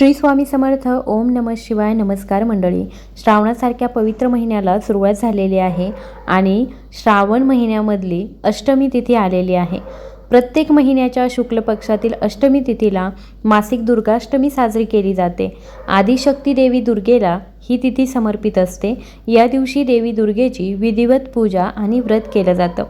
श्री स्वामी समर्थ ओम नम शिवाय नमस्कार मंडळी. श्रावणासारख्या पवित्र महिन्याला सुरुवात झालेली आहे आणि श्रावण महिन्यामधली अष्टमी तिथी आलेली आहे. प्रत्येक महिन्याच्या शुक्ल पक्षातील अष्टमी तिथीला मासिक दुर्गाष्टमी साजरी केली जाते. आदिशक्ती देवी दुर्गेला ही तिथी समर्पित असते. या दिवशी देवी दुर्गेची विधिवत पूजा आणि व्रत केलं जातं.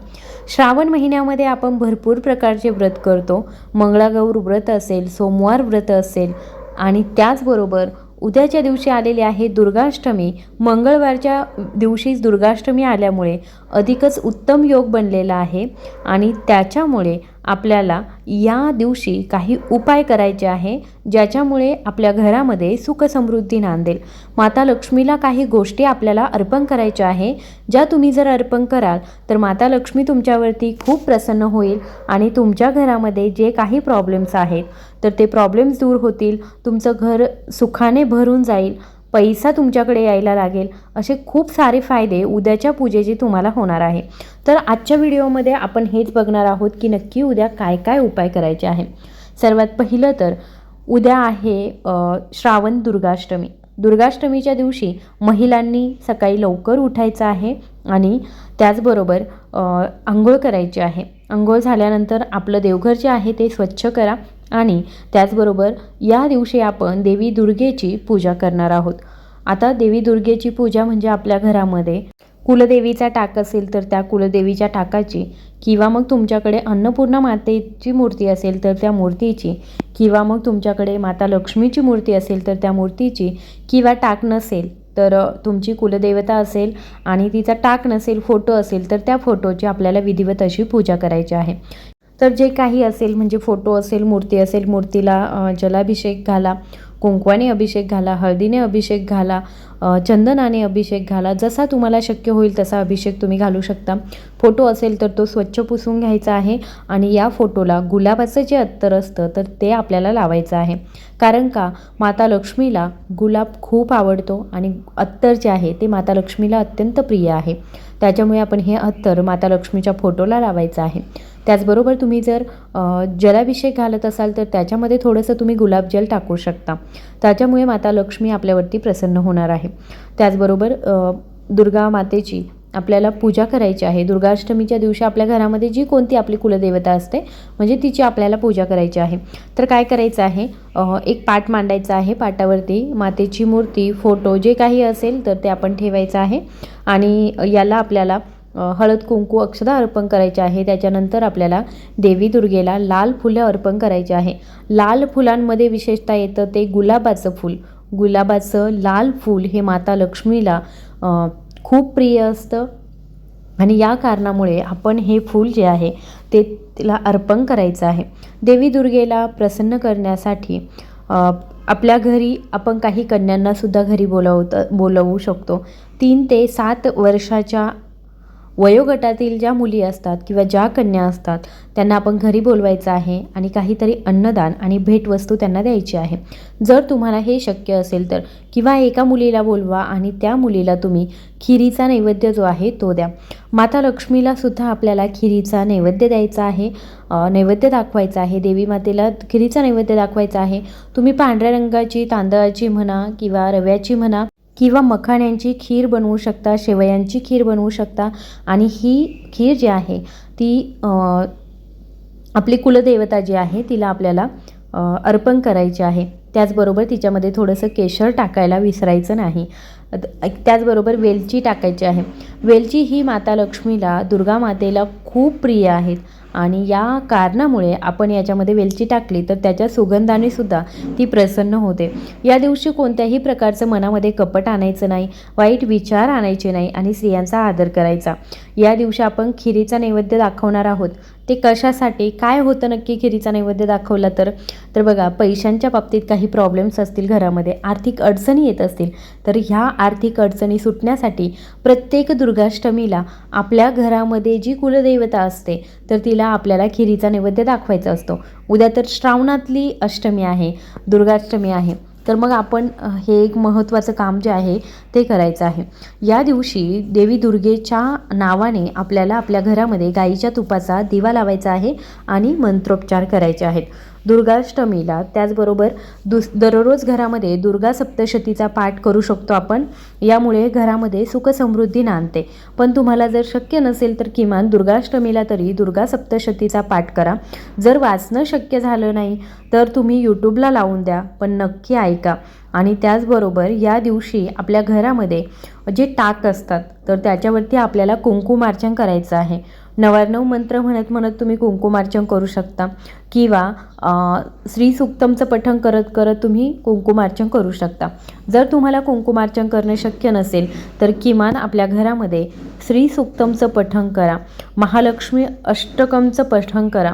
श्रावण महिन्यामध्ये आपण भरपूर प्रकारचे व्रत करतो. मंगळागौर व्रत असेल सोमवार व्रत असेल आणि त्याचबरोबर उद्याच्या दिवशी आलेली आहे दुर्गाष्टमी. मंगळवारच्या दिवशीच दुर्गाष्टमी आल्यामुळे अधिकच उत्तम योग बनलेला आहे आणि त्याच्यामुळे आपल्याला या दिवशी काही उपाय करायचे आहे ज्याच्यामुळे आपल्या घरामध्ये सुखसमृद्धी नांदेल. माता लक्ष्मीला काही गोष्टी आपल्याला अर्पण करायच्या आहे ज्या तुम्ही जर अर्पण कराल तर माता लक्ष्मी तुमच्यावरती खूप प्रसन्न होईल आणि तुमच्या घरामध्ये जे काही प्रॉब्लेम्स आहेत तर ते प्रॉब्लेम्स दूर होतील. तुमचं घर सुखाने भरून जाईल. पैसा तुमच्याकडे यायला लागेल असे खूप सारे फायदे उद्याच्या पूजेचे तुम्हाला होणार आहे. तर आजच्या व्हिडिओमध्ये आपण हेच बघणार आहोत की नक्की उद्या काय काय उपाय करायचे आहे. सर्वात पहिलं तर उद्या आहे श्रावण दुर्गाष्टमी. दुर्गाष्टमीच्या दिवशी महिलांनी सकाळी लवकर उठायचं आहे आणि त्याचबरोबर आंघोळ करायची आहे. आंघोळ झाल्यानंतर आपलं देवघर जे आहे ते स्वच्छ करा. आणि त्याचबरोबर या दिवशी आपण देवी दुर्गेची पूजा करणार आहोत. आता देवी दुर्गेची पूजा म्हणजे आपल्या घरामध्ये कुलदेवीचा टाक असेल तर त्या कुलदेवीच्या टाकाची किंवा मग तुमच्याकडे अन्नपूर्णा मातेची मूर्ती असेल तर त्या मूर्तीची किंवा मग तुमच्याकडे माता लक्ष्मीची मूर्ती असेल तर त्या मूर्तीची किंवा टाक नसेल तर तुमची कुलदेवता असेल आणि तिचा टाक नसेल फोटो असेल तर त्या फोटोची आपल्याला विधिवत अशी पूजा करायची आहे. तर जे काही असेल म्हणजे फोटो असेल मूर्ती असेल मूर्तीला जलाभिषेक घाला कुंकवाने अभिषेक घाला हळदीने अभिषेक घाला चंदनाने अभिषेक घाला जसा तुम्हाला शक्य होईल तसा अभिषेक तुम्ही घालू शकता. फोटो असेल तर तो स्वच्छ पुसून घ्यायचा आहे आणि या फोटोला गुलाबाचं जे अत्तर असतं तर ते आपल्याला लावायचं आहे. कारण का? माता लक्ष्मीला गुलाब खूप आवडतो आणि अत्तर जे आहे ते माता लक्ष्मीला अत्यंत प्रिय आहे. त्याच्यामुळे आपण हे अत्तर माता लक्ष्मीच्या फोटोला लावायचं आहे. त्याचबरोबर तुम्ही जर जलाभिषेक घालत असाल तर त्याच्यामध्ये थोडंसं तुम्ही गुलाबजल टाकू शकता. त्याच्यामुळे माता लक्ष्मी आपल्यावरती प्रसन्न होणार आहे. त्याचबरोबर दुर्गा मातेची आपल्याला पूजा करायची आहे. दुर्गाष्टमीच्या दिवशी आपल्या घरामध्ये जी कोणती आपली कुलदेवता असते म्हणजे तिची आपल्याला पूजा करायची आहे. तर काय करायचं आहे? एक पाट मांडायचा आहे. पाटावरती मातेची मूर्ती फोटो जे काही असेल तर ते आपण ठेवायचं आहे. आणि याला आपल्याला हळद कुंकू अक्षदा अर्पण करायचे आहे. त्याच्यानंतर आपल्याला देवी दुर्गेला लाल फुलं अर्पण करायचे आहे. लाल फुलांमध्ये विशेषतः येतं ते गुलाबाचं फूल. गुलाबाचं लाल फूल हे माता लक्ष्मीला खूप प्रिय असतं. आणि या कारणामुळे आपण हे फूल जे आहे ते तिला अर्पण करायचं आहे. देवी दुर्गेला प्रसन्न करण्यासाठी आपल्या घरी आपण काही कन्यांनासुद्धा घरी बोलवत बोलवू शकतो. तीन ते सात वर्षाच्या वयोगटातील ज्या मुली असतात किंवा ज्या कन्या असतात त्यांना आपण घरी बोलवायचं आहे आणि काहीतरी अन्नदान आणि भेटवस्तू त्यांना द्यायची आहे. जर तुम्हाला हे शक्य असेल तर किंवा एका मुलीला बोलवा आणि त्या मुलीला तुम्ही खिरीचा नैवेद्य जो आहे तो द्या. माता लक्ष्मीला सुद्धा आपल्याला खिरीचा नैवेद्य द्यायचा आहे नैवेद्य दाखवायचा आहे देवी मातेला खिरीचा नैवेद्य दाखवायचा आहे. तुम्ही पांढऱ्या रंगाची तांदळाची म्हणा किंवा रव्याची म्हणा किंवा मखाण्यांची खीर बनवू शकता शेवयांची खीर बनवू शकता. आणि ही खीर जी आहे ती आपली कुलदेवता जी आहे तिला आपल्याला अर्पण करायची आहे. त्याचबरोबर तिच्यामध्ये थोडंसं केशर टाकायला विसरायचं नाही. त्याचबरोबर वेलची टाकायची आहे. वेलची ही माता लक्ष्मीला दुर्गा मातेला खूप प्रिय आहेत. आणि या कारणामुळे आपण याच्यामध्ये वेलची टाकली तर त्याच्या सुगंधाने सुद्धा ती प्रसन्न होते. या दिवशी कोणत्याही प्रकारचं मनामध्ये कपट आणायचं नाही वाईट विचार आणायचे नाही आणि स्त्रियांचा आदर करायचा. या दिवशी आपण खिरीचा नैवेद्य दाखवणार आहोत. ते कशासाठी काय होतं नक्की खिरीचा नैवेद्य दाखवला तर? तर बघा पैशांच्या बाबतीत काही प्रॉब्लेम्स असतील घरामध्ये आर्थिक अडचणी येत असतील तर ह्या आर्थिक अडचणी सुटण्यासाठी प्रत्येक दुर्गाष्टमीला आपल्या घरामध्ये जी कुलदेवता असते तर तिला आपल्याला खिरीचा नैवेद्य दाखवायचा असतो. उद्या तर श्रावणातली अष्टमी आहे दुर्गाष्टमी आहे. तर मग आपण हे एक महत्त्वाचं काम जे आहे ते करायचं आहे. या दिवशी देवी दुर्गेच्या नावाने आपल्याला आपल्या घरामध्ये गाईच्या तुपाचा दिवा लावायचा आहे आणि मंत्रोपचार करायचे आहेत. दुर्गाष्टमीला त्याचबरोबर दुस दररोज घरामध्ये दुर्गा सप्तशतीचा पाठ करू शकतो आपण. यामुळे घरामध्ये सुखसमृद्धी नांदते. पण तुम्हाला जर शक्य नसेल तर किमान दुर्गाष्टमीला तरी दुर्गा सप्तशतीचा पाठ करा. जर वाचणं शक्य झालं नाही तर तुम्ही यूट्यूबला लावून द्या पण नक्की ऐका. आणि त्याचबरोबर या दिवशी आपल्या घरामध्ये जे टाक असतात तर त्याच्यावरती आपल्याला कुंकुमार्चन करायचं आहे. नवार्णव मंत्र म्हणत म्हणत तुम्ही कुंकुमार्चन करू शकता. किंवा अ, श्री सुक्तमचं पठण करत करत तुम्ही कुंकुमार्चन करू शकता. जर तुम्हाला कुंकुमार्चन करणं शक्य नसेल तर किमान आपल्या घरामध्ये श्री सुक्तमचं पठण करा. महालक्ष्मी अष्टकमचं पठण करा.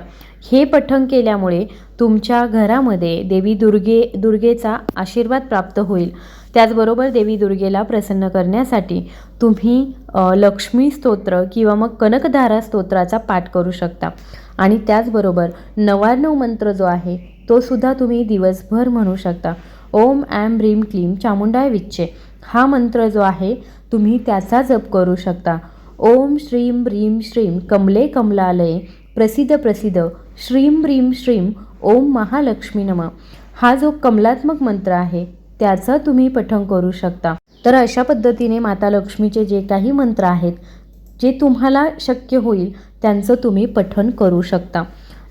हे पठण केल्यामुळे तुमच्या घरामध्ये देवी दुर्गे दुर्गेचा आशीर्वाद प्राप्त होईल. त्याचबरोबर देवी दुर्गेला प्रसन्न करण्यासाठी तुम्ही लक्ष्मी स्तोत्र किंवा मग कनकधारा स्तोत्राचा पाठ करू शकता. आणि त्याचबरोबर नवाण्णव मंत्र जो आहे तो सुद्धा तुम्ही दिवसभर म्हणू शकता. ओम ॲम ह्रीम क्लीम चामुंडाय विच्चे. हा मंत्र जो आहे तुम्ही त्याचा जप करू शकता. ओम श्रीम ब्रीम श्रीम कमले कमलालये प्रसिद्ध प्रसिद्ध. श्रीम ब्रीम श्रीम ओम महालक्ष्मी नम. हा जो कमलात्मक मंत्र आहे त्याचं तुम्ही पठण करू शकता. तर अशा पद्धतीने माता लक्ष्मीचे जे काही मंत्र आहेत जे तुम्हाला शक्य होईल त्यांचं तुम्ही पठण करू शकता.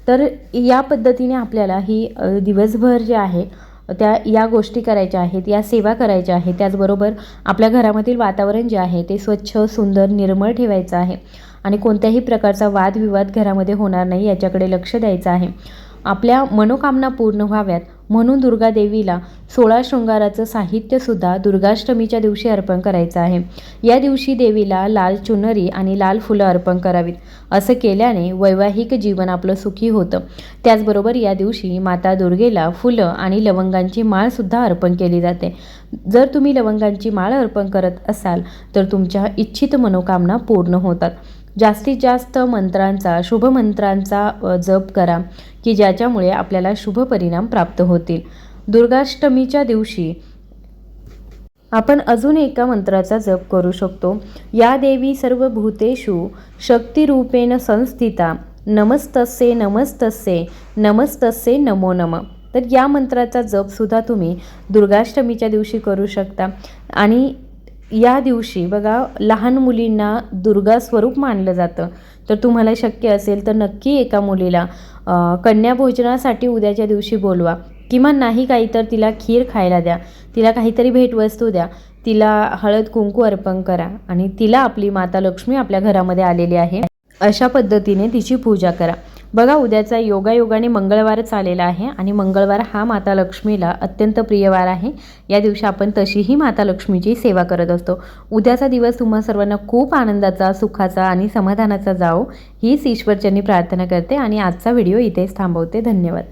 तर या पद्धतीने आपल्याला ही दिवसभर जे आहे त्या या गोष्टी करायच्या आहेत या सेवा करायच्या आहेत. त्याचबरोबर आपल्या घरामधील वातावरण जे आहे ते स्वच्छ सुंदर निर्मळ ठेवायचं आहे. आणि कोणत्याही प्रकारचा वादविवाद घरामध्ये होणार नाही याच्याकडे लक्ष द्यायचं आहे. आपल्या मनोकामना पूर्ण व्हाव्यात. म्हणून दुर्गा देवीला सोळा शृंगाराचं साहित्यसुद्धा दुर्गाष्टमीच्या दिवशी अर्पण करायचं आहे. या दिवशी देवीला लाल चुनरी आणि लाल फुलं अर्पण करावीत. असं केल्याने वैवाहिक जीवन आपलं सुखी होतं. त्याचबरोबर या दिवशी माता दुर्गेला फुलं आणि लवंगांची माळसुद्धा अर्पण केली जाते. जर तुम्ही लवंगांची माळ अर्पण करत असाल तर तुमच्या इच्छित मनोकामना पूर्ण होतात. जास्तीत जास्त मंत्रांचा शुभ मंत्रांचा जप करा की ज्याच्यामुळे आपल्याला शुभ परिणाम प्राप्त होतील. दुर्गाष्टमीच्या दिवशी आपण अजून एका मंत्राचा जप करू शकतो. या देवी सर्व भूतेषु शक्तिरूपेण संस्थिता नमस्तस्ये नमस्तस्ये नमस्तस्ये नमो नम. तर या मंत्राचा जपसुद्धा तुम्ही दुर्गाष्टमीच्या दिवशी करू शकता. आणि या दिवशी बघा लहान मुलींना दुर्गा स्वरूप मानलं जातं. तर तुम्हाला शक्य असेल तर नक्की एका मुलीला कन्याभोजनासाठी उद्याच्या दिवशी बोलवा. किमान नाही काही तर तिला खीर खायला द्या. तिला काहीतरी भेटवस्तू द्या. तिला हळद कुंकू अर्पण करा आणि तिला आपली माता लक्ष्मी आपल्या घरामध्ये आलेली आहे. अशा पद्धतीने तिची पूजा करा. बघा उद्याचा योगायोगाने मंगळवारच आलेला आहे आणि मंगळवार हा माता लक्ष्मीला अत्यंत प्रिय वार आहे. या दिवशी आपण तशीही माता लक्ष्मीची सेवा करत असतो. उद्याचा दिवस तुम्हा सर्वांना खूप आनंदाचा सुखाचा आणि समाधानाचा जाओ हीच ईश्वरचरणी प्रार्थना करते आणि आजचा व्हिडिओ इथेच थांबवते. धन्यवाद.